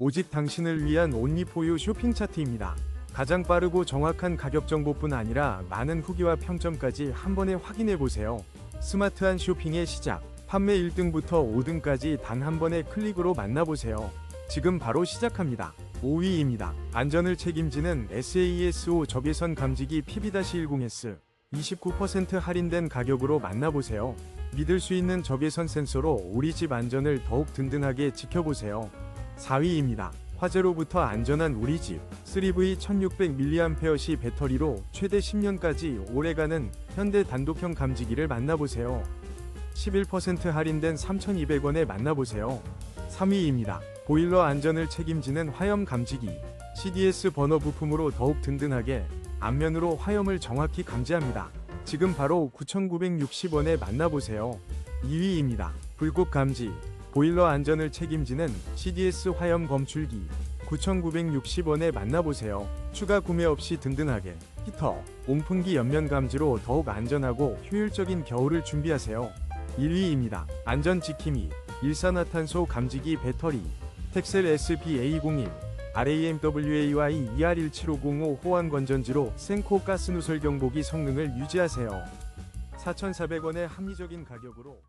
오직 당신을 위한 온리포유 쇼핑 차트입니다. 가장 빠르고 정확한 가격 정보뿐 아니라 많은 후기와 평점까지 한 번에 확인해 보세요. 스마트한 쇼핑의 시작. 판매 1등부터 5등까지 단 한 번의 클릭으로 만나보세요. 지금 바로 시작합니다. 5위입니다. 안전을 책임지는 SAES5 적외선 감지기 PB-10S 29% 할인된 가격으로 만나보세요. 믿을 수 있는 적외선 센서로 우리 집 안전을 더욱 든든하게 지켜보세요. 4위입니다. 화재로부터 안전한 우리 집 3V 1600mAh 배터리로 최대 10년까지 오래가는 현대 단독형 감지기를 만나보세요. 11% 할인된 3,200원에 만나보세요. 3위입니다. 보일러 안전을 책임지는 화염 감지기 CDS 버너 부품으로 더욱 든든하게 앞면으로 화염을 정확히 감지합니다. 지금 바로 9,960원에 만나보세요. 2위입니다. 불꽃 감지 보일러 안전을 책임지는 CDS 화염 검출기 9,960원에 만나보세요. 추가 구매 없이 든든하게 히터, 온풍기 옆면 감지로 더욱 안전하고 효율적인 겨울을 준비하세요. 1위입니다. 안전 지킴이 일산화탄소 감지기 배터리 텍셀 SPA01 RAMWAY ER17505 호환 건전지로 생코 가스 누설 경보기 성능을 유지하세요. 4,400원의 합리적인 가격으로